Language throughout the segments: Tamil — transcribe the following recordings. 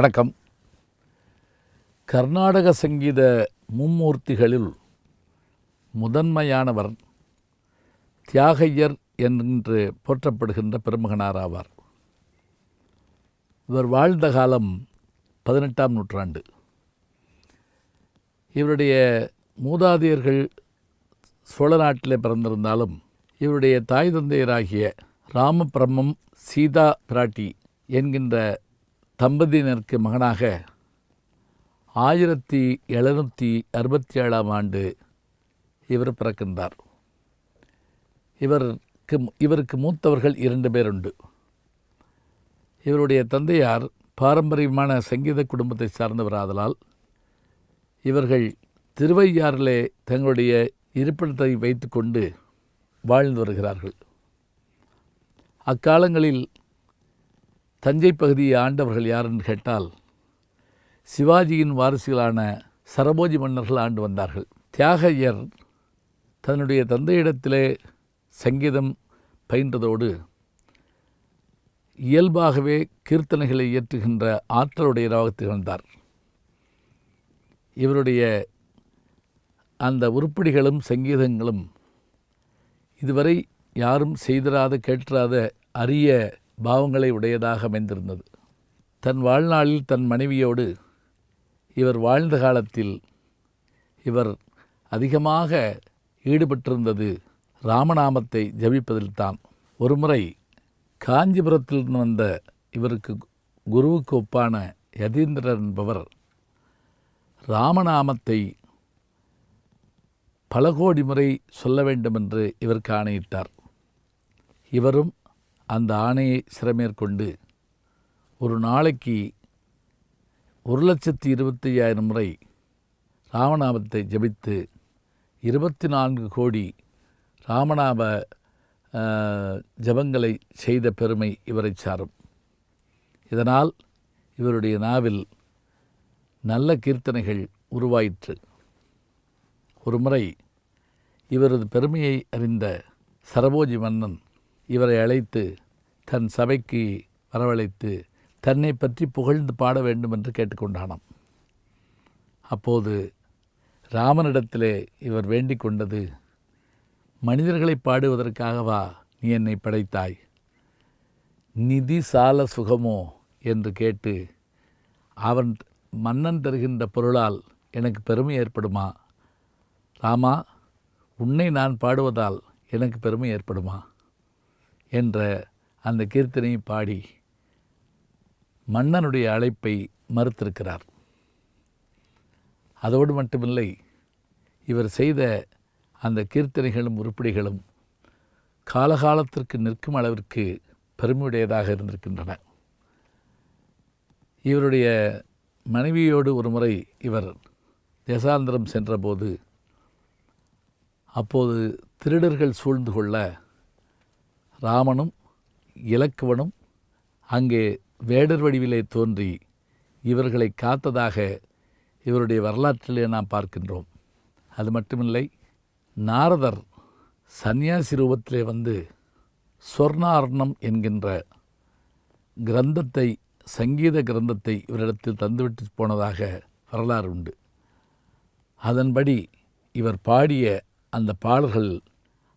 வணக்கம். கர்நாடக சங்கீத மும்மூர்த்திகளில் முதன்மையானவர் தியாகையர் என்று போற்றப்படுகின்ற பெருமகனார் ஆவார். இவர் வாழ்ந்த காலம் பதினெட்டாம் நூற்றாண்டு. இவருடைய மூதாதையர்கள் சோழ நாட்டிலே பிறந்திருந்தாலும் இவருடைய தாய் தந்தையராகிய ராமபிரம்மம் சீதா பிராட்டி என்கின்ற தம்பதியினருக்கு மகனாக ஆயிரத்தி எழுநூற்றி அறுபத்தி ஏழாம் ஆண்டு இவர் பிறக்கின்றார். இவருக்கு இவருக்கு மூத்தவர்கள் இரண்டு பேர் உண்டு இவருடைய தந்தையார் பாரம்பரியமான சங்கீத குடும்பத்தை சார்ந்தவர் ஆதலால் இவர்கள் திருவையாறிலே தங்களுடைய இருப்பிடத்தை வைத்துக்கொண்டு வாழ்ந்து வருகிறார்கள். அக்காலங்களில் தஞ்சை பகுதியை ஆண்டவர்கள் யார் என்று கேட்டால் சிவாஜியின் வாரிசுகளான சரபோஜி மன்னர்கள் ஆண்டு வந்தார்கள். தியாகையர் தன்னுடைய தந்தையிடத்திலே சங்கீதம் பயின்றதோடு இயல்பாகவே கீர்த்தனைகளை இயற்றுகின்ற ஆற்றலுடையதாக திகழ்ந்தார். இவருடைய அந்த உருப்படிகளும் சங்கீதங்களும் இதுவரை யாரும் செய்திராத கேட்டிராத அரிய பாவங்களை உடையதாக அமைந்திருந்தது. தன் வாழ்நாளில் தன் மனைவியோடு இவர் வாழ்ந்த காலத்தில் இவர் அதிகமாக ஈடுபட்டிருந்தது ராமநாமத்தை ஜபிப்பதில்தான். ஒருமுறை காஞ்சிபுரத்தில் வந்த இவருக்கு குருவுக்கு ஒப்பான யதீந்திரர் என்பவர் ராமநாமத்தை பல கோடி முறை சொல்ல வேண்டும் என்று இவருக்கு ஆணையிட்டார் இவரும் அந்த ஆணையை சிறமேற்கொண்டு ஒரு நாளைக்கு ஒரு லட்சத்தி இருபத்தி ஐயாயிரம் முறை ராமநாமத்தை ஜபித்து இருபத்தி நான்கு கோடி ராமநாம ஜபங்களை செய்த பெருமை இவரை சாரும். இதனால் இவருடைய நாவில் நல்ல கீர்த்தனைகள் உருவாயிற்று. ஒருமுறை இவரது பெருமையை அறிந்த சரபோஜி மன்னன் இவரை அழைத்து தன் சபைக்கு வரவழைத்து தன்னை பற்றி புகழ்ந்து பாட வேண்டும் என்று கேட்டுக்கொண்டானாம். அப்போது ராமனிடத்திலே இவர் வேண்டிக் கொண்டது மனிதர்களை பாடுவதற்காகவா நீ என்னை படைத்தாய்? நிதி சால சுகமோ? என்று கேட்டு அவன் மன்னன் தருகின்ற பொருளால் எனக்கு பெருமை ஏற்படுமா? ராமா உன்னை நான் பாடுவதால் எனக்கு பெருமை ஏற்படுமா? என்ற அந்த கீர்த்தனையை பாடி மன்னனுடைய அழைப்பை மறுத்திருக்கிறார். அதோடு மட்டுமில்லை இவர் செய்த அந்த கீர்த்தனைகளும் உருப்படிகளும் காலகாலத்திற்கு நிற்கும் அளவிற்கு பெருமையுடையதாக இருந்திருக்கின்றன. இவருடைய மனைவியோடு ஒரு முறை இவர் தேசாந்திரம் சென்றபோது அப்போது திருடர்கள் சூழ்ந்து கொள்ள ராமனும் இலக்குவனும் அங்கே வேடர் வடிவிலே தோன்றி இவர்களை காத்ததாக இவருடைய வரலாற்றிலே நாம் பார்க்கின்றோம். அது மட்டுமில்லை நாரதர் சந்நியாசி ரூபத்திலே வந்து சொர்ணார்ணம் என்கின்ற கிரந்தத்தை சங்கீத கிரந்தத்தை இவரிடத்தில் தந்துவிட்டு போனதாக வரலாறு உண்டு. அதன்படி இவர் பாடிய அந்த பாடல்கள்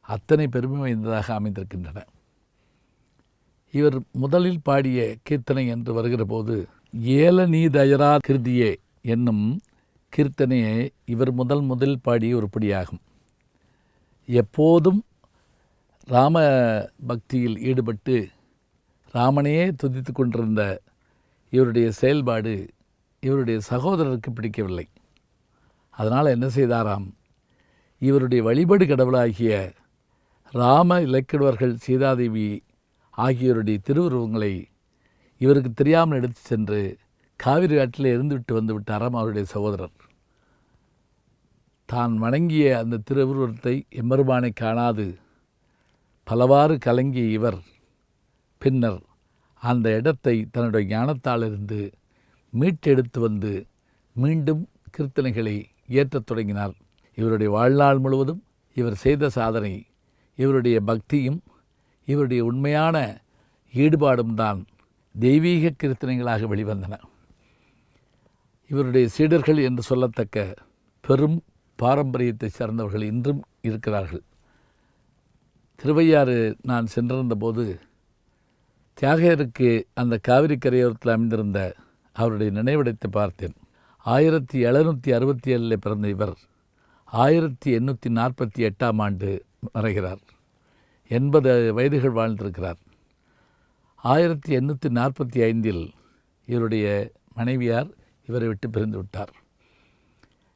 அத்தனை பெருமை வாய்ந்ததாக அமைந்திருக்கின்றன. இவர் முதலில் பாடிய கீர்த்தனை என்று வருகிற போது ஏல நீதயரா கிருதியே என்னும் கீர்த்தனையை இவர் முதல் முதல் பாடிய உருப்படியாகும் எப்போதும் ராம பக்தியில் ஈடுபட்டு ராமனையே துதித்து கொண்டிருந்த இவருடைய செயல்பாடு இவருடைய சகோதரருக்கு பிடிக்கவில்லை. அதனால் என்ன செய்தாராம்? இவருடைய வழிபாடு கடவுளாகிய ராம இலக்கிடுவர்கள் சீதாதேவி ஆகியோருடைய திருவுருவங்களை இவருக்கு தெரியாமல் எடுத்து சென்று காவிரி ஆற்றில் இருந்துவிட்டு வந்து விட்டாராம் அவருடைய சகோதரர். தான் வணங்கிய அந்த திருவுருவத்தை எம்பெருமானை காணாது. பலவாறு கலங்கிய இவர் பின்னர் அந்த இடத்தை தன்னுடைய ஞானத்தாலிருந்து மீட்டெடுத்து வந்து மீண்டும் கீர்த்தனைகளை இயற்றத் தொடங்கினார். இவருடைய வாழ்நாள் முழுவதும் இவர் செய்த சாதனை இவருடைய பக்தியும் இவருடைய உண்மையான ஈடுபாடும் தான் தெய்வீக கீர்த்தனைகளாக வெளிவந்தன. இவருடைய சீடர்கள் என்று சொல்லத்தக்க பெரும் பாரம்பரியத்தை சார்ந்தவர்கள் இன்றும் இருக்கிறார்கள். திருவையாறு நான் சென்றிருந்தபோது தியாகையருக்கு அந்த காவிரி கரையோரத்தில் அமைந்திருந்த அவருடைய நினைவிடத்தை பார்த்தேன். ஆயிரத்தி எழுநூற்றி அறுபத்தி ஏழில் பிறந்த இவர் ஆயிரத்தி எண்ணூற்றி நாற்பத்தி எட்டாம் ஆண்டு மறைகிறார். எண்பது வயதுகள் வாழ்ந்திருக்கிறார். ஆயிரத்தி எண்ணூற்றி நாற்பத்தி ஐந்தில் இவருடைய மனைவியார் இவரை விட்டு பிரிந்து விட்டார்.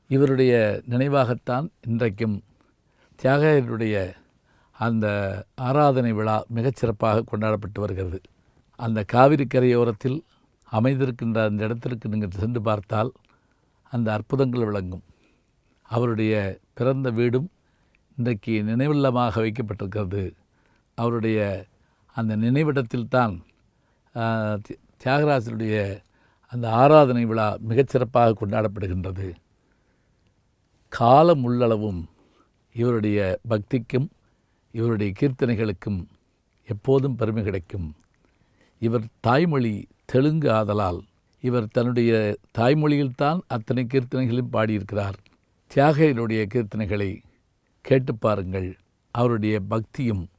இவருடைய நினைவாகத்தான் இன்றைக்கும் தியாகருடைய அந்த ஆராதனை விழா மிகச்சிறப்பாக கொண்டாடப்பட்டு வருகிறது. அந்த காவிரி கரையோரத்தில் அமைந்திருக்கின்ற அந்த இடத்திற்கு நீங்கள் சென்று பார்த்தால் அந்த அற்புதங்கள் விளங்கும். அவருடைய பிறந்த வீடும் இன்றைக்கு நினைவில்லமாக வைக்கப்பட்டிருக்கிறது. அவருடைய அந்த நினைவிடத்தில்தான் ஆஹ், தியாகராஜருடைய அந்த ஆராதனை விழா மிகச்சிறப்பாக கொண்டாடப்படுகின்றது. காலம் உள்ளளவும் இவருடைய பக்திக்கும் இவருடைய கீர்த்தனைகளுக்கும் எப்போதும் பெருமை கிடைக்கும். இவர் தாய்மொழி தெலுங்கு ஆதலால் இவர் தன்னுடைய தாய்மொழியில்தான் அத்தனை கீர்த்தனைகளையும் பாடியிருக்கிறார். தியாகையினுடைய கீர்த்தனைகளை கேட்டு பாருங்கள். அவருடைய பக்தியும்